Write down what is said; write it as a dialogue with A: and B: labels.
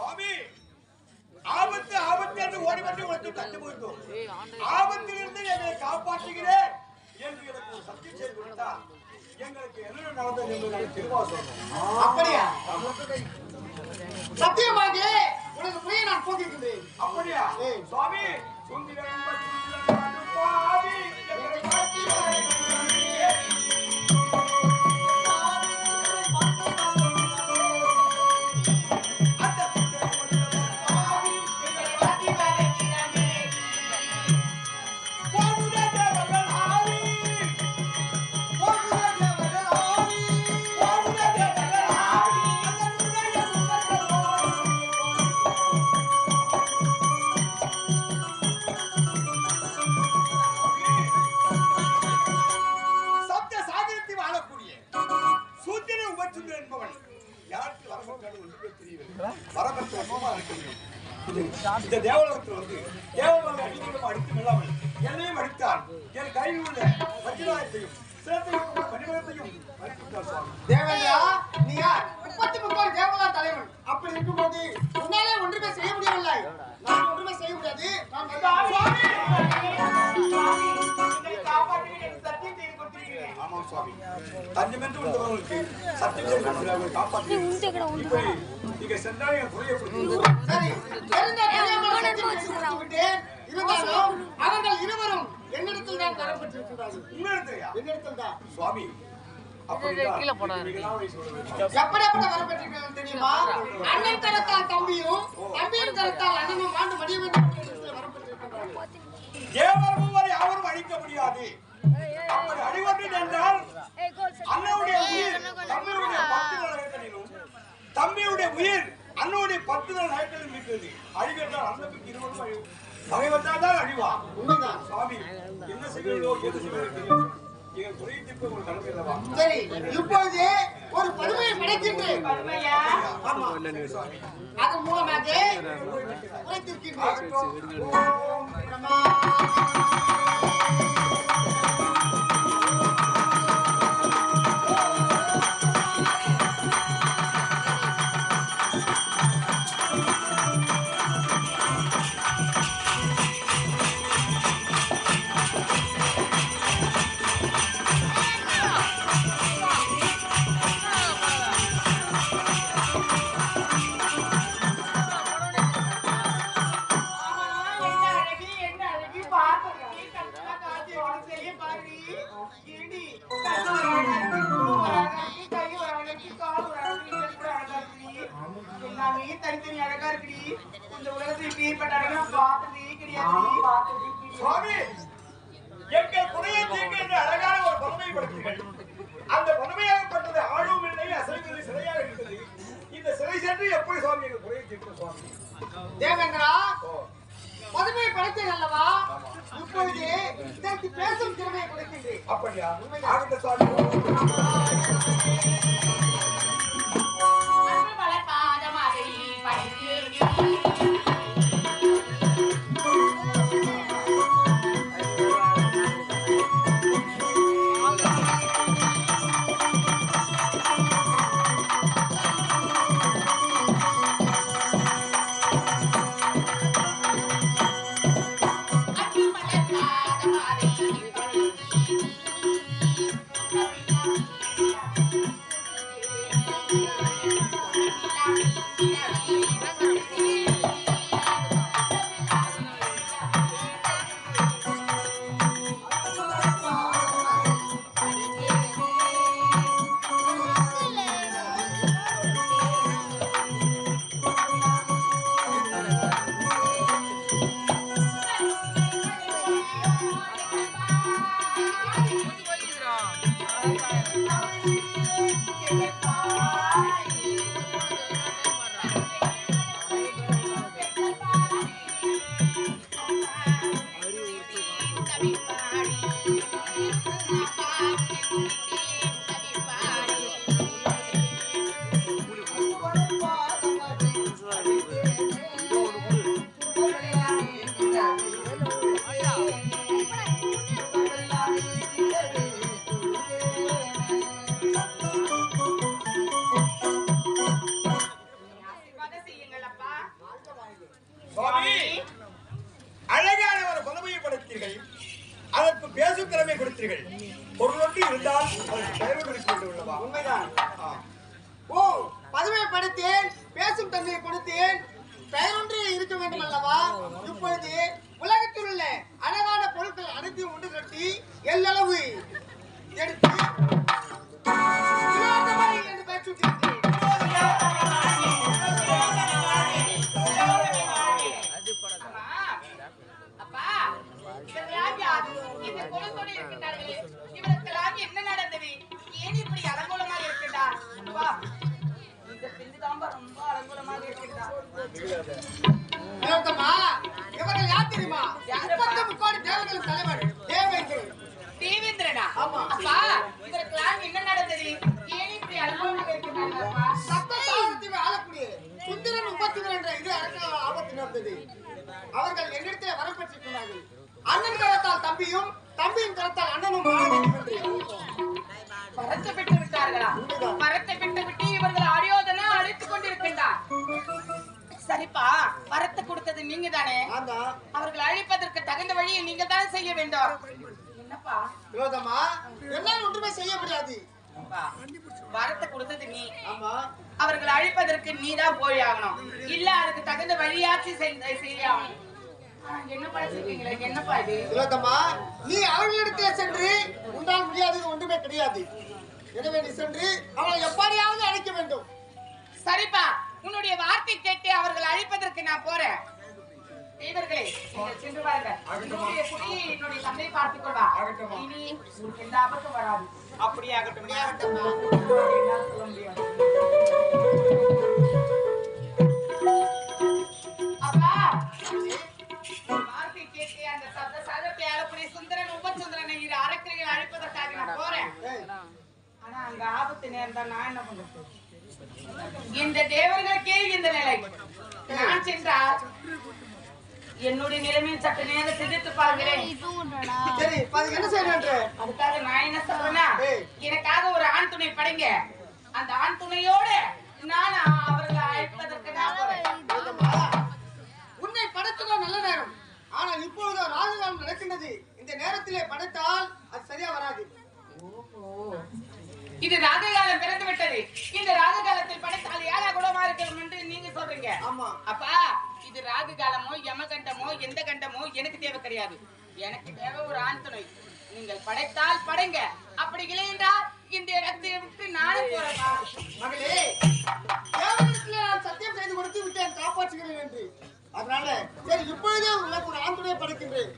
A: சுவாமி ஆபத்து ஆபத்து என்று ஓடி வந்து உனக்கு தட்டு போயிருந்தோம் ஆபத்திலிருந்து எங்களை காப்பாற்றுகிறேன் என்று எனக்கு ஒரு சக்தி செய்து கொடுத்தார் எங்களுக்கு என்ன நடந்தது என்று நான் திரும்ப சொல்றேன்.
B: அப்படியா? சத்தியமாக
A: இந்த தேவலோகத்தில் வந்து தேவலோக அடிமையும் அடித்து இல்லாமல் என்னையும் அடித்தார். என் கையில் உள்ள வஜ்ராயத்தையும் சிரத்தையும் மணிமகத்தையும் அடித்துவிட்டார் சுவாமி.
B: தேவேந்திரா
A: சுவாமி தஞ்சமென்று வந்தவர்களுக்கு சத்தியம் கொடுக்கிறார்கள் காப்பாற்றி இப்படி நீங்க சென்றால் என் குறையை கொடுத்து
B: சரி தெரிந்த தெரியாமல் சத்தியம் செய்து கொடுத்து விட்டேன் இருந்தாலும் அவர்கள் இருவரும் என்னிடத்தில் தான் தரம் பெற்றிருக்கிறார்கள்.
A: உண்மையா
B: என்னிடத்தில் தான்.
A: சுவாமி அப்படிதான் நீங்களாம் வழி சொல்ல வேண்டும்.
B: எப்படிப்பட்ட வரம் பெற்றிருக்கிறார்கள் தெரியுமா? அண்ணன் தரத்தால் தம்பியும் தம்பியின் தரத்தால் அண்ணனும் ஆண்டு மடிய
A: அழிக்க முடியாது. அப்படி உயிர். அண்ணனுடைய பத்துதல் நகைகளிலும் இருக்கிறது அழிவென்றால் அண்ணனுக்கு இருவரும் பகை வந்தால் தான் அழிவா.
B: உண்மைதான்.
A: சுவாமி என்ன செய்கிறதோ எது எங்கள் தீர்க்க ஒரு கடமை அல்லவா?
B: சரி இப்பொழுது ஒரு படைக்கின்றேன் அதன் மூலமாக
C: எல்லாமே தனித்தனி அழகா இருக்குடி? இந்த உலகத்தில் இப்பேற்பட்ட அழகு நான் பார்த்ததே கிடையாது.
A: சுவாமி எங்கள் குறையை தீர்க்க என்று அழகான ஒரு பதுமை படுத்தீர்கள். அந்த பதுமையாகப்பட்டது ஆளும் இல்லை அசைவும் இல்லை சிலையாக இருக்கிறது இந்த சிலை சென்று எப்படி சுவாமி எங்கள் குறையை தீர்க்க சுவாமி?
B: தேவேந்திரா படைத்தேன் அல்லவா? இப்பொழுது இதற்கு பேசும் திறமையை கொடுக்கின்றேன்.
A: அப்படியா? ஆகட்ட சுவாமி
C: tarimari na pa ke kuti பொருளொட்டி
B: இருந்தால் அதற்கு தேவைகள் இருக்கின்ற உள்ளவா உண்மைதான். ஓ பதவியை பேசும் தன்மையை கொடுத்தேன் பெயரொன்றே இருக்க வேண்டும் அல்லவா? இப்பொழுது உலகத்தில் உள்ள அழகான பொருட்கள் அனைத்தையும் ஒன்று கட்டி எல்லளவு எடுத்து இவர்கள் யார் தெரியுமா? முப்பத்து முக்கோடி தேவர்களின் தலைவர் தேவேந்திரன்
C: தேவேந்திரனா?
B: ஆமா.
C: அப்பா, இவர்களுக்கெல்லாம் என்ன நடந்தது? ஏன் இப்படி அலங்கோலமாக இருக்கின்றார்கள் அப்பா?
B: சத்த சாவரத்தை ஆளக்கூடிய சுந்தரன் முப்பத்தி என்ற இது அரக்க ஆபத்து நடந்தது அவர்கள் என்னிடத்தில் வரம் பெற்றிருக்கிறார்கள் அண்ணன் கரத்தால் தம்பியும் தம்பியின் கரத்தால் அண்ணனும் வாழ
C: வரத்தை கொடுத்தது நீங்க தானே அவர்கள் அழைப்பதற்கு தகுந்த வழியை நீங்க தானே செய்ய வேண்டும். என்னப்பா?
B: ஒன்றுமே செய்ய முடியாது.
C: வரத்தை கொடுத்தது நீ.
B: ஆமா.
C: அவர்கள் அழைப்பதற்கு நீ தான் போய் ஆகணும். இல்ல அதுக்கு தகுந்த வழியாச்சு செய்ய என்னப்பா இது?
B: விரோதமா? நீ அவர்களிடத்தில் சென்று உன்னால் முடியாதது ஒன்றுமே கிடையாது. எனவே நீ சென்று அவளை எப்படியாவது அழைக்க வேண்டும்.
C: சரிப்பா. உன்னுடைய வார்த்தை கேட்டு அவர்கள் அழைப்பதற்கு நான் போறேன். தேவர்களே நீங்கள் சென்று வாருங்கள் என்னுடைய குடியை என்னுடைய தந்தை பார்த்துக் கொள்வார். இனி உங்களுக்கு எந்த ஆபத்தும் வராது. அப்படியே ஆகட்டும்? என்னால் சொல்ல முடியாது. அப்பா உன் வார்த்தை கேட்டு அந்த சப்த சாதத்தை அழக்கூடிய சுந்தரன் உபசுந்தரனை இரு அரக்கரையில் அழைப்பதற்காக நான் போறேன். ஆனா அங்க ஆபத்து நேர்ந்தா நான் என்ன பண்றது இந்த தேவர்களுக்கே இந்த நிலை. நான் சென்றால் என்னுடைய நிலைமையை சற்று நேரம் சிந்தித்து
B: அதுக்கு என்ன செய்யணும்?
C: அதுக்காக நான் என்ன சொல்றேன்னா. எனக்காக ஒரு ஆண் துணை படைங்க. அந்த ஆண் துணையோடு நான் அவர்களை அழைப்பதற்கு
B: உன்னை படைத்ததோ நல்ல நேரம். ஆனால் இப்பொழுதோ ராஜகாலம் நடக்கின்றது. இந்த நேரத்திலே படைத்தால் அது சரியா வராது.
C: இது ராககாலம் பிறந்து விட்டது இந்த ராககாலத்தில் படைத்தால் ஏழா குணமா இருக்கணும் என்று சொல்றீங்க. அப்பா இது ராகு காலமோ யம கண்டமோ எந்த கண்டமோ எனக்கு தேவை கிடையாது. எனக்கு தேவை ஒரு ஆண் நீங்கள் படைத்தால் படைங்க. அப்படி இல்லை என்றால் இந்த இடத்தை விட்டு நானும் போறேன்
B: மகளே சத்தியம் செய்து கொடுத்து விட்டேன். காப்பாற்றுகிறேன் என்று. அதனால சரி இப்பொழுதே உங்களுக்கு ஒரு ஆண் படைக்கின்றேன்.